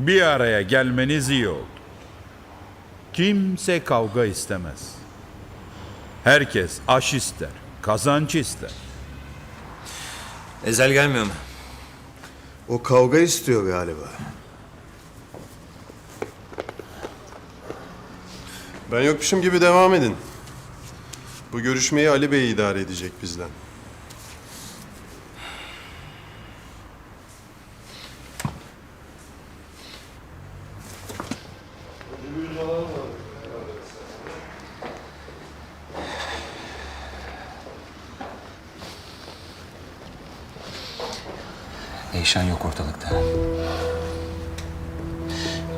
Bir araya gelmeniz iyi oldu. Kimse kavga istemez. Herkes aş ister, kazanç ister. Ezel gelmiyor mu? O kavga istiyor galiba. Ben yokmuşum gibi devam edin. Bu görüşmeyi Ali Bey idare edecek bizden. Eyşan yok ortalıkta.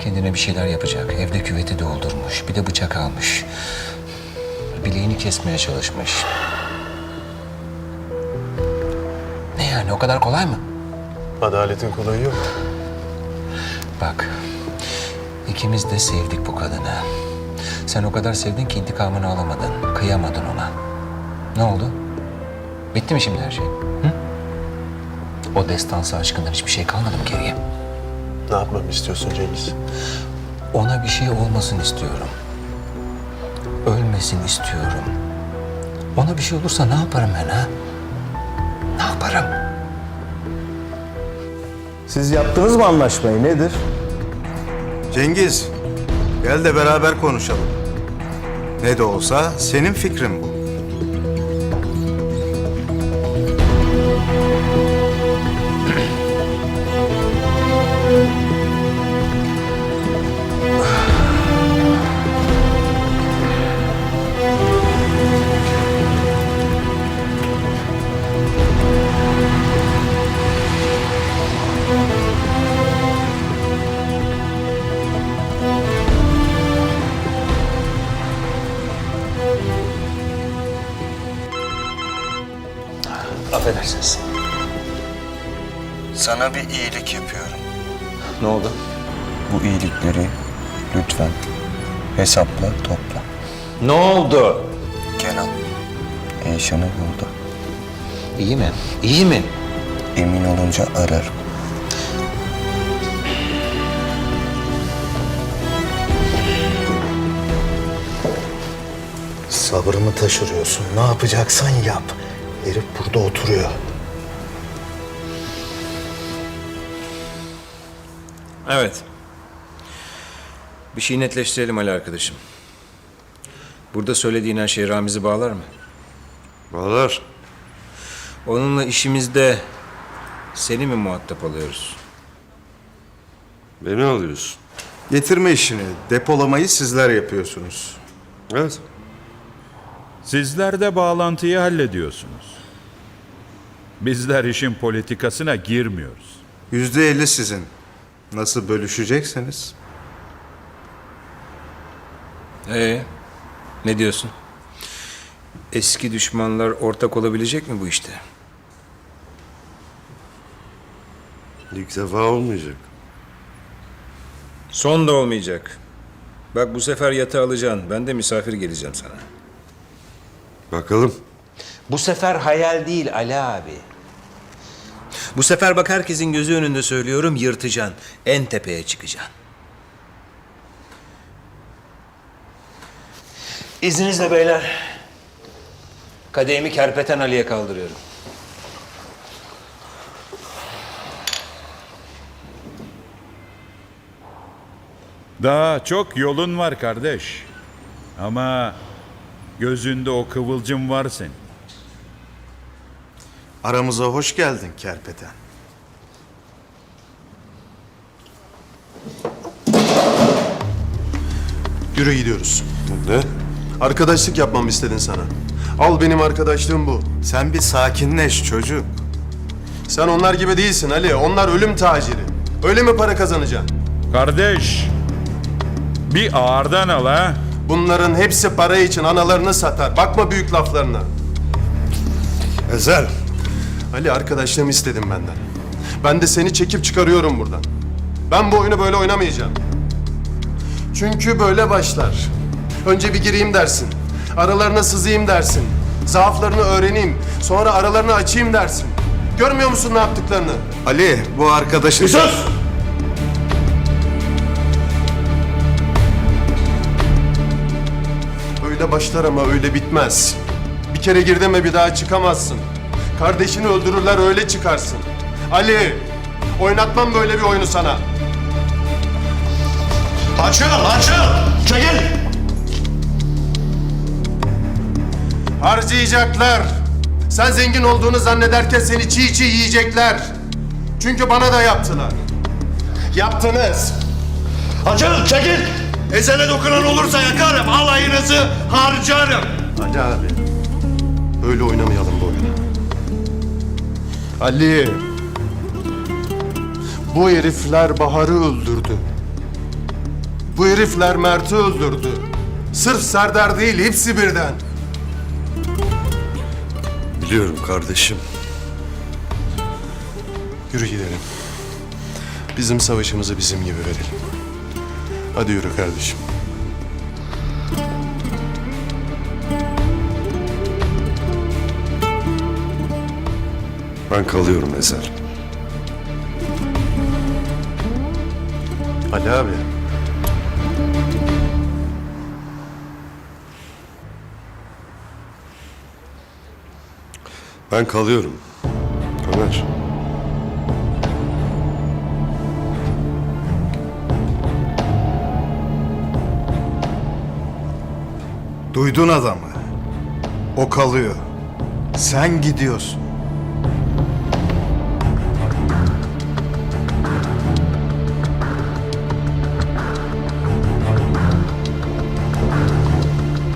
Kendine bir şeyler yapacak. Evde küveti doldurmuş. Bir de bıçak almış. Bileğini kesmeye çalışmış. Ne yani o kadar kolay mı? Adaletin kolayı yok. Bak, ikimiz de sevdik bu kadını. Sen o kadar sevdin ki intikamını alamadın, kıyamadın ona. Ne oldu? Bitti mi şimdi her şey? Hı? O destansı aşkından hiçbir şey kalmadı mı geriye? Ne yapmamı istiyorsun Cengiz? Ona bir şey olmasın istiyorum. Ölmesin istiyorum. Ona bir şey olursa ne yaparım ben ha? Ne yaparım? Siz yaptınız mı anlaşmayı nedir? Cengiz, gel de beraber konuşalım. Ne de olsa senin fikrin bu. Affedersiniz. Sana bir iyilik yapıyorum. Ne oldu? Bu iyilikleri lütfen hesapla topla. Ne oldu? Kenan, Eyşan'ı buldu. İyi mi? İyi mi? Emin olunca ararım. Sabrımı taşırıyorsun. Ne yapacaksan yap. Herif burada oturuyor. Evet. Bir şey netleştirelim Ali arkadaşım. Burada söylediğin her şey Ramiz'i bağlar mı? Bağlar. Onunla işimizde seni mi muhatap alıyoruz? Beni alıyorsun. Getirme işini, depolamayı sizler yapıyorsunuz. Evet. Sizler de bağlantıyı hallediyorsunuz. Bizler işin politikasına girmiyoruz. Yüzde elli sizin. Nasıl bölüşecekseniz. Ee, ne diyorsun? Eski düşmanlar ortak olabilecek mi bu işte? İlk defa olmayacak. Son da olmayacak. Bak bu sefer yatağı alacaksın. Ben de misafir geleceğim sana. Bakalım. Bu sefer hayal değil Ali abi. Bu sefer bak herkesin gözü önünde söylüyorum yırtacaksın. En tepeye çıkacaksın. İzninizle beyler. Kadehimi Kerpeten Ali'ye kaldırıyorum. Daha çok yolun var kardeş. Ama gözünde o kıvılcım var senin. Aramıza hoş geldin Kerpeten. Yürü gidiyoruz. Ne? Arkadaşlık yapmamı istedin sana. Al benim arkadaşlığım bu. Sen bir sakinleş çocuk. Sen onlar gibi değilsin Ali. Onlar ölüm taciri. Öyle mi para kazanacaksın? Kardeş, bir ağırdan al ha. Bunların hepsi para için analarını satar. Bakma büyük laflarına. Ezel. Ali arkadaşlığımı istedim benden. Ben de seni çekip çıkarıyorum buradan. Ben bu oyunu böyle oynamayacağım. Çünkü böyle başlar. Önce bir gireyim dersin. Aralarına sızayım dersin. Zaaflarını öğreneyim. Sonra aralarını açayım dersin. Görmüyor musun ne yaptıklarını? Ali, bu arkadaşın... sus! Başlar ama öyle bitmez. Bir kere girdin mi bir daha çıkamazsın. Kardeşini öldürürler öyle çıkarsın. Ali, oynatmam böyle bir oyunu sana. Açıl, açıl! Çekil! Harcayacaklar. Sen zengin olduğunu zannederken seni çiğ çiğ yiyecekler. Çünkü bana da yaptılar. Yaptınız. Açıl, çekil! Ezene dokunan olursa yakarım, alayınızı harcarım. Ali abi. Öyle oynamayalım bu oyunu. Ali. Bu herifler Bahar'ı öldürdü. Bu herifler Mert'i öldürdü. Sırf Serdar değil, hepsi birden. Biliyorum kardeşim. Yürü gidelim. Bizim savaşımızı bizim gibi verelim. Hadi yürü kardeşim. Ben kalıyorum Ezel. Ali abi. Ben kalıyorum. Ömer. Duydun adamı. O kalıyor. Sen gidiyorsun.